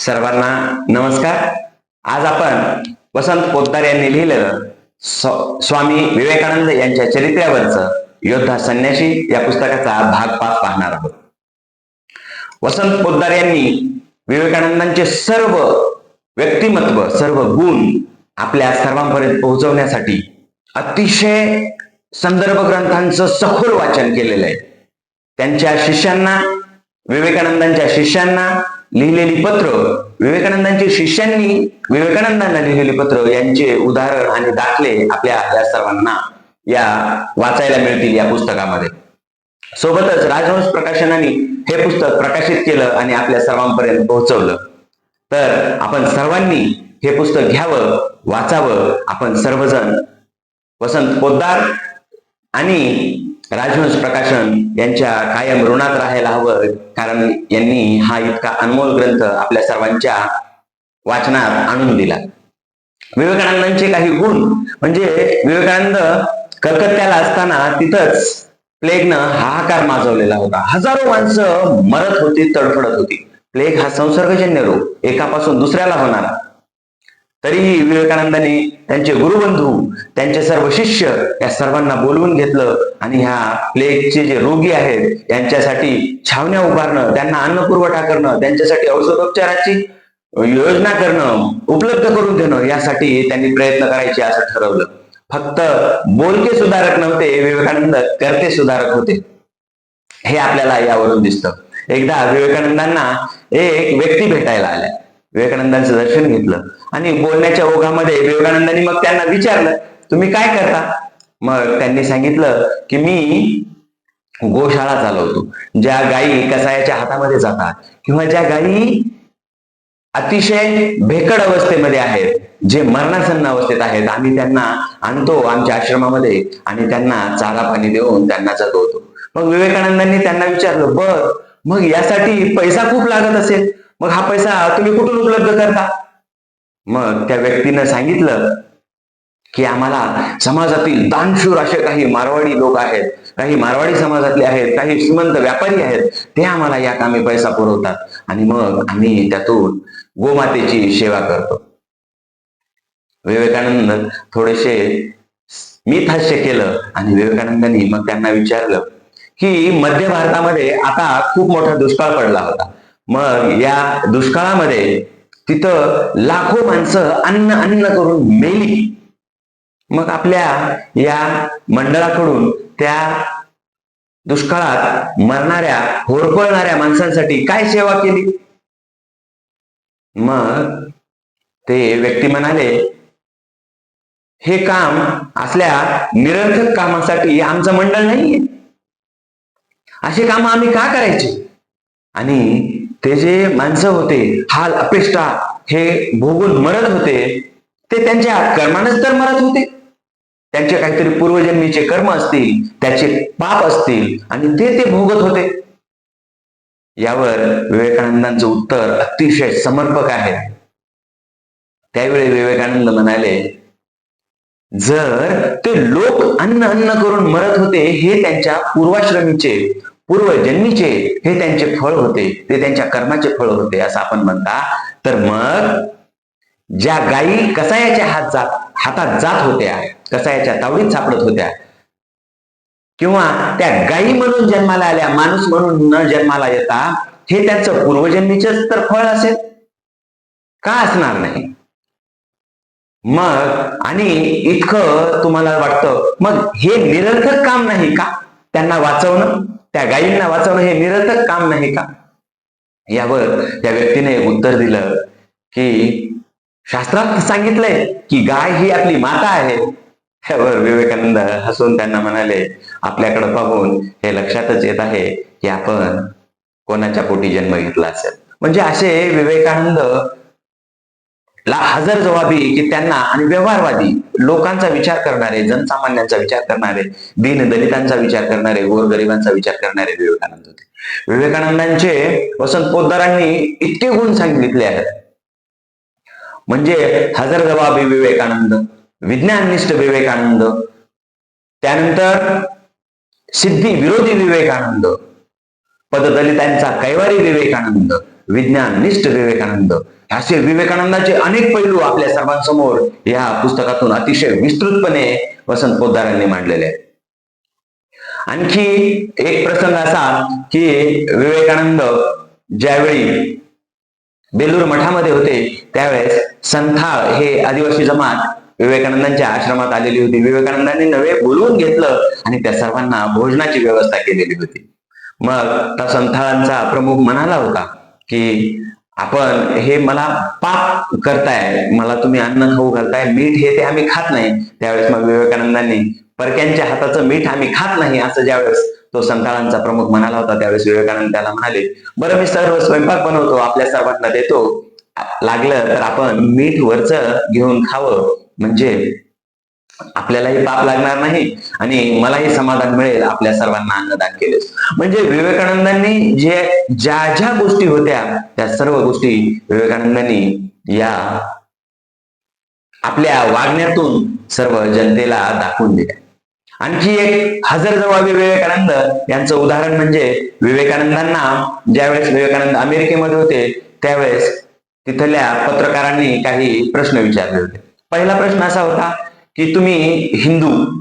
सर्वांना नमस्कार. आज आपण वसंत पोद्दार यांनी लिहिलेलं स्वामी विवेकानंद यांच्या चरित्र्यावरचं योद्धा संन्यासी या पुस्तकाचा भाग पाच पाहणार आहोत. वसंत पोद्दार यांनी विवेकानंदांचे सर्व व्यक्तिमत्व सर्व गुण आपल्या सर्वांपर्यंत पोहोचवण्यासाठी अतिशय संदर्भ ग्रंथांचं सखोल वाचन केलेलं आहे. त्यांच्या शिष्यांना विवेकानंदांच्या शिष्यांना लिहिलेली पत्र. विवेकानंदांच्या शिष्यांनी विवेकानंदांना लिहिलेली पत्र यांचे उदाहरण आणि दाखले आपल्या या सर्वांना या वाचायला मिळतील या पुस्तकामध्ये. सोबतच राजहंस प्रकाशनाने हे पुस्तक प्रकाशित केलं आणि आपल्या सर्वांपर्यंत पोहोचवलं. तर आपण सर्वांनी हे पुस्तक घ्यावं वाचावं. आपण सर्वजण वसंत पोद्दार आणि राजहंस प्रकाशन यांच्या कायम ऋणात राहायला हवं कारण यांनी हा इतका अनमोल ग्रंथ आपल्या सर्वांच्या वाचनात आणून दिला. विवेकानंदांचे काही गुण म्हणजे विवेकानंद कलकत्त्याला असताना तिथंच प्लेगनं हाहाकार माजवलेला होता. हजारो माणसं मरत होती तडफडत होती. प्लेग हा संसर्गजन्य रोग एकापासून दुसऱ्याला होणारा. तरीही विवेकानंदांनी त्यांचे गुरुबंधू त्यांचे सर्व शिष्य या सर्वांना बोलवून घेतलं आणि ह्या प्लेगचे जे रोगी आहेत यांच्यासाठी छावण्या उभारणं त्यांना अन्न पुरवठा करणं त्यांच्यासाठी औषधोपचाराची योजना करणं उपलब्ध करून देणं यासाठी त्यांनी प्रयत्न करायचे असं ठरवलं. फक्त बोलके सुधारक नव्हते विवेकानंद करते सुधारक होते. हे आपल्याला यावरून दिसतं. एकदा विवेकानंदांना एक व्यक्ती भेटायला आल्या. विवेकानंदांचं दर्शन घेतलं. आणि बोलण्याच्या ओघामध्ये विवेकानंदांनी मग त्यांना विचारलं तुम्ही काय करता? मग त्यांनी सांगितलं की मी गोशाळा चालवतो. ज्या गायी कसायाच्या हातामध्ये जातात किंवा ज्या गायी अतिशय भेकड अवस्थेमध्ये आहेत जे मरणासन्न अवस्थेत आहेत आम्ही त्यांना आणतो आमच्या आश्रमामध्ये आणि त्यांना चारा पाणी देऊन त्यांना जगवतो. मग विवेकानंदांनी त्यांना विचारलं बर मग यासाठी पैसा खूप लागत असेल. मग हा पैसा तुम्ही कुठून उपलब्ध करता? मग त्या व्यक्तीनं सांगितलं की आम्हाला समाजातील दानशूर असे काही मारवाडी लोक आहेत काही मारवाडी समाजातले आहेत काही श्रीमंत व्यापारी आहेत ते आम्हाला या कामी पैसा पुरवतात. आणि मग आम्ही त्यातून गोमातेची सेवा करतो. विवेकानंद थोडेसे मी हास्य केलं आणि विवेकानंदांनी मग त्यांना विचारलं की मध्य भारतामध्ये आता खूप मोठा दुष्काळ पडला होता. मग या दुष्काळामध्ये तिथं लाखो माणसं अन्न अन्न करून मेली. मग आपल्या या मंडळाकडून त्या दुष्काळात मरणाऱ्या होरपळणाऱ्या माणसांसाठी काय सेवा केली? मग ते व्यक्ती म्हणाले हे काम असल्या निरर्थक कामासाठी आमचं मंडळ नाहीये. असे काम आम्ही का करायचे? आणि ते जे माणसं होते हाल अपेष्टा हे भोगून मरत होते ते त्यांच्या कर्मानच तर मरत होते. त्यांचे काहीतरी पूर्वजन्मीचे कर्म असतील त्याचे पाप असतील आणि ते ते भोगत होते. यावर विवेकानंदांचं उत्तर अतिशय समर्पक आहे. त्यावेळी विवेकानंद म्हणाले जर ते लोक अन्न अन्न करून मरत होते हे त्यांच्या पूर्वाश्रमीचे पूर्वजन्मीचे हे त्यांचे फळ होते ते त्यांच्या कर्माचे फळ होते असं आपण म्हणता. तर मग ज्या गायी कसायाच्या हात जात हातात जात होत्या कसायाच्या तावडीत सापडत होत्या किंवा त्या गायी म्हणून जन्माला आल्या माणूस म्हणून न जन्माला येता हे त्यांचं पूर्वजन्मीच तर फळ असेल? का असणार नाही? मग आणि इतकं तुम्हाला वाटतं मग हे निरर्थक काम नाही का? त्यांना वाचवणं? त्या गायींना वाचवणं हे निरर्थक काम नाही का? यावर त्या व्यक्तीने उत्तर दिलं की शास्त्रात सांगितलंय की गाय ही आपली माता आहे. त्यावर विवेकानंद हसून त्यांना म्हणाले आपल्याकडे पाहून हे लक्षातच येत आहे की आपण कोणाच्या पोटी जन्म घेतला असेल. म्हणजे असे विवेकानंद ला हजर जबाबी की त्यांना आणि व्यवहारवादी लोकांचा विचार करणारे जनसामान्यांचा विचार करणारे दीन दलितांचा विचार करणारे गोरगरिबांचा विचार करणारे विवेकानंद होते. विवेकानंदांचे वसंत पोद्दारांनी इतके गुण सांगितले आहेत. म्हणजे हजर जबाबी विवेकानंद विज्ञाननिष्ठ विवेकानंद त्यानंतर सिद्धी विरोधी विवेकानंद पददलितांचा कैवारी विवेकानंद विज्ञाननिष्ठ विवेकानंद असे विवेकानंदाचे अनेक पैलू आपल्या सर्वांसमोर या पुस्तकातून अतिशय विस्तृतपणे वसंत पोद्दारांनी मांडलेले आहेत. आणखी एक प्रसंग असा की विवेकानंद ज्यावेळी बेलूर मठामध्ये होते त्यावेळेस संथाळ हे आदिवासी जमात विवेकानंदांच्या आश्रमात आलेली होती. विवेकानंदांनी नवे बोलवून घेतलं आणि त्या सर्वांना भोजनाची व्यवस्था केलेली होती. मग त्या संथाळांचा प्रमुख म्हणाला होता की आपण हे मला पाप करताय मला तुम्ही अन्न खाऊ घालताय मीठ हे ते आम्ही खात नाही. त्यावेळेस मग विवेकानंदांनी परक्यांच्या हाताचं मीठ आम्ही खात नाही असं ज्यावेळेस तो संताळांचा प्रमुख म्हणाला होता त्यावेळेस विवेकानंद त्याला म्हणाले बरं मी सर्व स्वयंपाक बनवतो आपल्या सर्वांना देतो. लागलं तर आपण मीठ वरच घेऊन खावं. म्हणजे आपल्यालाही पाप लागणार नाही आणि मलाही समाधान मिळेल आपल्या सर्वांना अन्नदान केले म्हणजे विवेकानंदांनी जे ज्या ज्या गोष्टी होत्या त्या सर्व गोष्टी विवेकानंदांनी या आपल्या वागण्यातून सर्व जनतेला दाखवून दिल्या. आणखी एक हजर जबाबी विवेकानंद यांचं उदाहरण म्हणजे विवेकानंदांना ज्यावेळेस विवेकानंद अमेरिकेमध्ये होते त्यावेळेस तिथल्या पत्रकारांनी काही प्रश्न विचारले होते. पहिला प्रश्न असा होता की तुम्ही हिंदू.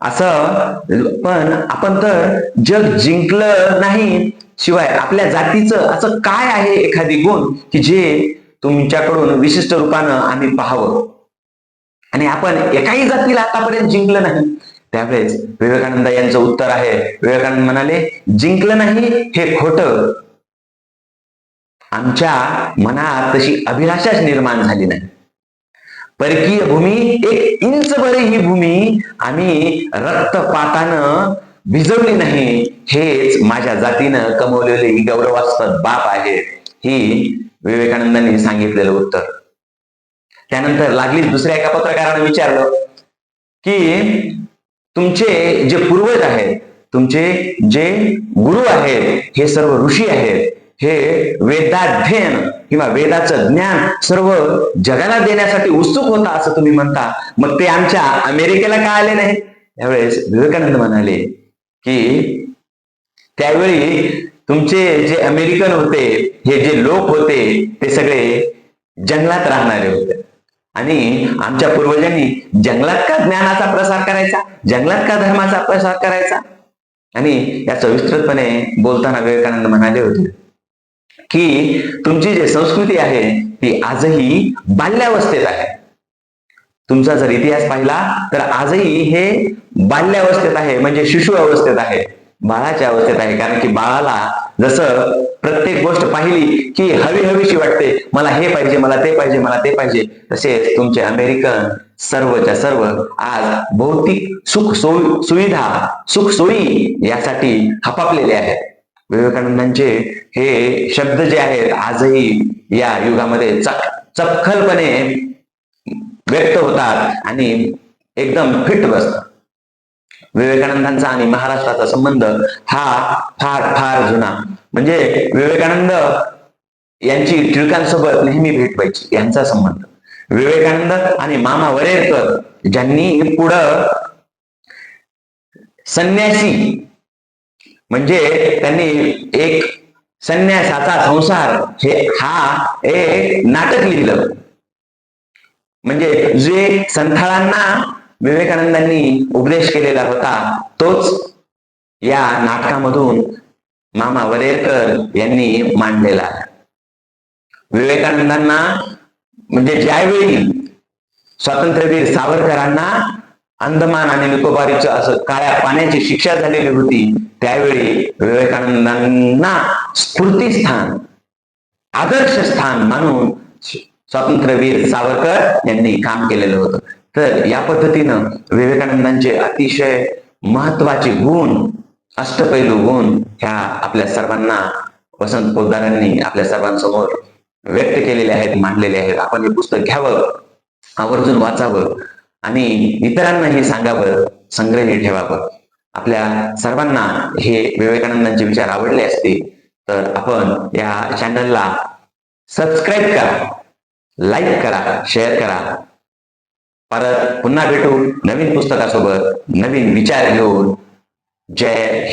असं पण आपण तर जग जिंकलं नाही शिवाय आपल्या जातीचं असं काय आहे एखादी गुण की जे तुमच्याकडून विशिष्ट रूपानं आम्ही पाहावं? आणि आपण एकाही जातीला आतापर्यंत जिंकलं नाही. त्यावेळेस विवेकानंद यांचं उत्तर आहे. विवेकानंद म्हणाले जिंकलं नाही हे खोट. आमच्या मनात तशी अभिलाषाच निर्माण झाली नाही. परकीय भूमी एक इंच बरे ही भूमी आम्ही रक्तपातानं भिजवली नाही. हेच माझ्या जातीनं कमवलेले गौरवास्पद बाप आहे. ही विवेकानंदांनी सांगितलेलं उत्तर. त्यानंतर लागली दुसऱ्या एका पत्रकारानं विचारलं की तुमचे जे पूर्वज आहेत तुमचे जे गुरु आहेत हे सर्व ऋषी आहेत हे वेदाध्ययन किंवा वेदाचं ज्ञान सर्व जगाला देण्यासाठी उत्सुक होता असं तुम्ही म्हणता मग ते आमच्या अमेरिकेला का आले नाही? त्यावेळेस विवेकानंद म्हणाले की त्यावेळी तुमचे जे अमेरिकन होते हे जे लोक होते ते सगळे जंगलात राहणारे होते. आणि आमच्या पूर्वजांनी जंगलात का ज्ञानाचा प्रसार करायचा? जंगलात का धर्माचा प्रसार करायचा? आणि याचं विस्तृतपणे बोलताना विवेकानंद म्हणाले होते की तुमची जी संस्कृती आहे ती आजही बाल्यावस्थेत आहे. तुमचा जर इतिहास पाहिला तर आजही हे बाल्यावस्थेत आहे म्हणजे शिशु अवस्थेत आहे बाळाच्या अवस्थेत आहे. कारण की बाळाला जसं प्रत्येक गोष्ट पाहिली की हवी हवीशी वाटते मला हे पाहिजे मला ते पाहिजे मला ते पाहिजे तसेच तुमचे अमेरिकन सर्वच्या सर्व आज भौतिक सुख सोयी सुविधा सुख सोयी यासाठी हपापलेले आहेत. विवेकानंदांचे हे शब्द जे आहेत आजही या युगामध्ये चक चपखलपणे व्यक्त होतात आणि एकदम फिट बसतात. विवेकानंदांचा आणि महाराष्ट्राचा संबंध हा फार फार जुना. म्हणजे विवेकानंद यांची टिळकांसोबत नेहमी भेट व्हायची यांचा संबंध. विवेकानंद आणि मामा वरेरकर ज्यांनी पुढं संन्यासी म्हणजे त्यांनी एक संन्यासाचा संसार हे हा एक नाटक लिहिलं. म्हणजे जे संथाळांना विवेकानंदांनी उपदेश केलेला होता तोच या नाटकामधून मामा वरेरकर यांनी मांडलेला विवेकानंदांना म्हणजे ज्यावेळी स्वातंत्र्यवीर सावरकरांना अंदमान आणि निकोबारीचं असं काळ्या पाण्याची शिक्षा झालेली होती त्यावेळी विवेकानंदांना स्फूर्तीस्थान आदर्श स्थान मानून स्वातंत्र्यवीर सावरकर यांनी काम केलेलं होतं. तर या पद्धतीनं विवेकानंदांचे अतिशय महत्त्वाचे गुण अष्टपैलू गुण ह्या आपल्या सर्वांना वसंत पोद्दारांनी आपल्या सर्वांसमोर व्यक्त केलेले आहेत मांडलेले आहेत. आपण हे पुस्तक घ्यावं आवर्जून वाचावं. आणि इतरांनाही सांगावं संग्रही ठेवावं. आपल्या सर्वांना हे विवेकानंदांचे विचार आवडले असतील तर आपण या चॅनलला सबस्क्राईब करा लाईक करा शेअर करा. परत पुन्हा भेटू नवीन पुस्तकासोबत नवीन विचार घेऊन. जय